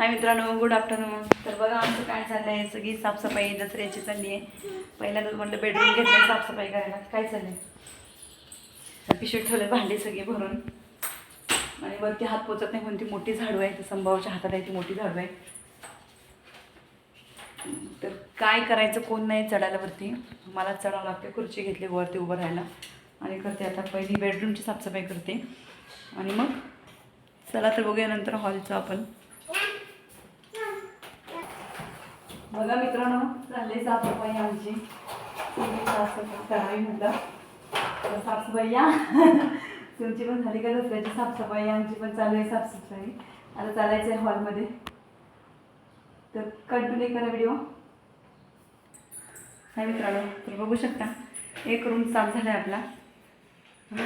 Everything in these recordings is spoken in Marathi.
हाय मित्रांनो गुड आफ्टरनून तर बघा आमचं काय चाललं आहे सगळी साफसफाई दसऱ्याची चालली आहे पहिल्यांदा म्हटलं बेडरूम घेतलं साफसफाई करायला. काय चाललंय? तर पिशवीत ठेवले भांडे सगळी भरून. आणि वरती हात पोचत नाही म्हणून ती मोठी झाडू आहे. तर संभावाच्या हातात आहे ती मोठी झाडू आहे. तर काय करायचं कोण नाही चढायला वरती. मला चढावं लागते खुर्ची घेतली वरती उभं राहायला. आणि करते आता पहिली बेडरूमची साफसफाई करते. आणि मग चला तर बघूया नंतर हॉलचं आपण. बघा मित्रांनो चालले साफसफाई आमची. तुम्ही करावी म्हटलं तर साफसफाई या. तुमची पण झाली का दसऱ्याची? साफसफाई आमची पण चालू आहे साफसफाई आता चालायचं आहे हॉलमध्ये. तर कंटिन्यू करा व्हिडिओ नाही मित्रांनो तर बघू शकता. एक रूम साफ झाला आहे आपला.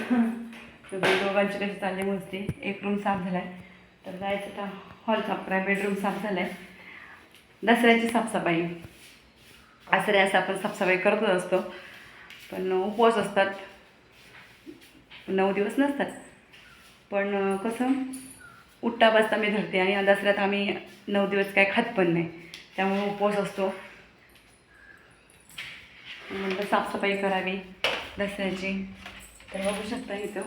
तर दोघांची कशी चालली मस्ती. एक रूम साफ झाला आहे तर जायचं तर हॉल साफ करा बेडरूम साफ झाला आहे दसऱ्याची साफसफाई. असं असं आपण साफसफाई करतच असतो. पण उपवास असतात. नऊ दिवस नसतात. पण कसं? उठता बसता मी धरते आणि दसऱ्यात आम्ही नऊ दिवस काय खात पण नाही. त्यामुळे उपवास असतो. म्हणलं साफसफाई करावी दसऱ्याची. तर बघू शकता इथं.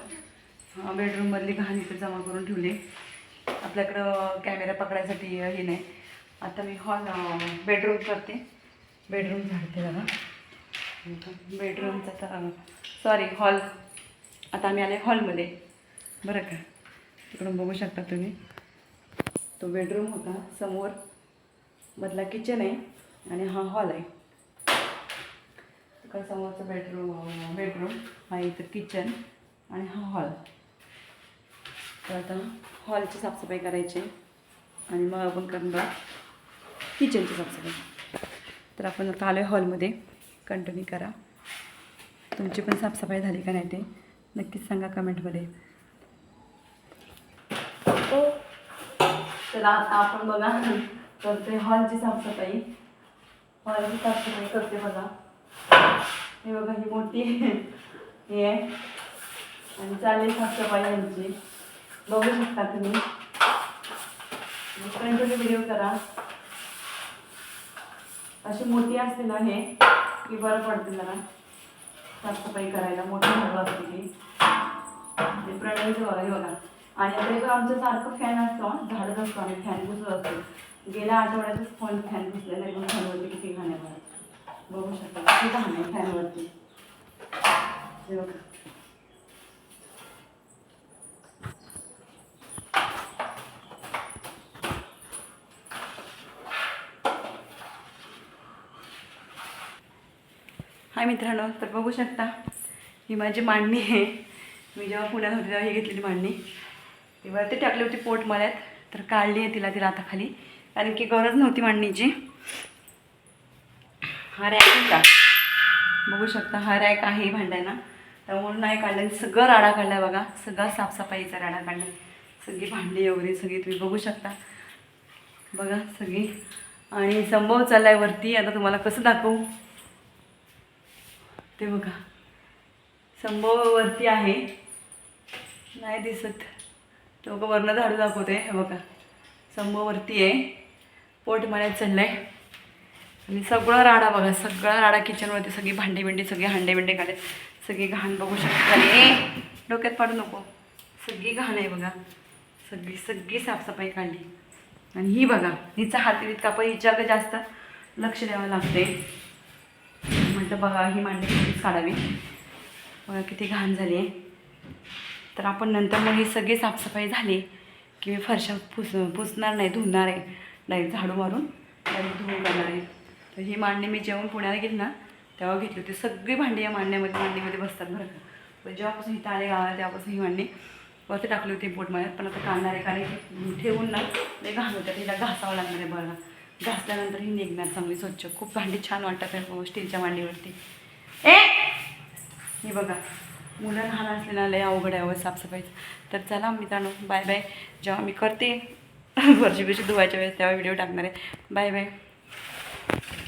बेडरूममधली घाण इथं जमा करून ठेवली. आपल्याकडं कॅमेरा पकडायसाठी हे नाही. आता मी हॉल बेडरूम करते. बेडरूम झाडते बघा. बेडरूमचा तर सॉरी हॉल आता आम्ही आले हॉलमध्ये बरं का? तिकडून बघू शकता तुम्ही. तो बेडरूम होता समोर. मधला किचन आहे आणि हा हॉल आहे. तिकडं समोरचा बेडरूम बेडरूम हा इथं किचन आणि हा हॉल तर आता हॉलची साफसफाई करायची आहे. आणि मग आपण करणार किचनची साफसफाई तर आपण आता आलो आहे हॉलमध्ये. कंटिन्यू करा. तुमची पण साफसफाई झाली का नाही ते नक्कीच सांगा कमेंटमध्ये. हो. चला आता आपण बघा. करते हॉलची साफसफाई. हॉलची साफसफाई करते बघा. हे बघा ही मोठी हे आहे. आणि चालेल साफसफाई यांची. बघू शकता तुम्ही. कंटिन्यू व्हिडिओ करा. अशी मोठी असते ना हे की बरं पडते जरा. साफसफाई करायला मोठी झाडं असते ती. ते प्रणयचं बघा बघा. आणि आता इकडं आमचं सारखं फॅन असतो झाडत असतो आम्ही फॅन पुसत असतो. गेल्या आठवड्यातच फोन फॅन घुसलेला एकदम पण फॅनवरती किती घाण्यावर बघू शकता. किती घाण आहे फॅनवरती बघा. हाय मित्रांनो तर बघू शकता ही माझी मांडणी आहे. मी जेव्हा पुण्यात होते तेव्हा ही घेतलेली मांडणी. तेव्हा वरती टाकली होती पोट मळ्यात तर काढली आहे तिला तिला आता खाली कारण की गरज नव्हती मांडणीची. हा रॅक होता. बघू शकता हा रॅक आहे भांड्यांना. त्यामुळे नाही काढलं. सगळं राडा काढला बघा. सगळा साफसफाईचा राडा काढला सगळी भांडी वगैरे सगळी तुम्ही बघू शकता. बघा सगळी. आणि संभव चाललाय वरती. आता तुम्हाला कसं दाखवू? ते बघा. संभव वरती आहे. नाही दिसत. तो बघा वरनं झाडू दाखवते हे बघा. संभव वरती आहे. पोट मळ्यात आहे आणि सगळा राडा बघा सगळा राडा किचनवरती सगळी भांडी बिंडी सगळी हांडे बिंडे काढले सगळी घाण बघू शकता. ए डोक्यात पाडू नको. सगळी घाण आहे बघा. सगळी सगळी साफसफाई काढली. आणि ही बघा हिचा हात इतका पण हिच्याकडे जास्त लक्ष द्यावं लागते म्हटलं बघा ही मांडी कधीच काढावी. बघा किती घाण झाली आहे. तर आपण नंतर मग ही सगळी साफसफाई झाली की मी फरशा पुस पुसणार नाही धुणार आहे. डायरेक्ट झाडू मारून डायरेक्ट धुवून जाणार आहे. तर ही मांडणी मी जेवण पुण्याला गेली ना तेव्हा घेतली होती. सगळी भांडी या मांडण्यामध्ये मांडणीमध्ये बसतात बरं का. पण जेव्हापासून इथं आले गावाला तेव्हापासून ही मांडणी वरती टाकली होती पोटमळ्यात पण आता काढणार आहे कारण ठेवून ना ते घाण होतं तिला घासावं लागणार आहे बरं घासल्यानंतर ही निघणार चांगली स्वच्छ. खूप भांडी छान वाटतात आहे स्टीलच्या मांडीवरती. ए! हे बघा मुलं लहान असलेला लय अवघड आहे साफसफाईचं तर चला मित्रांनो बाय बाय. जेव्हा मी करते वर्षी बिशी धुवायच्या वेळेस तेव्हा व्हिडिओ टाकणार आहे. Bye bye.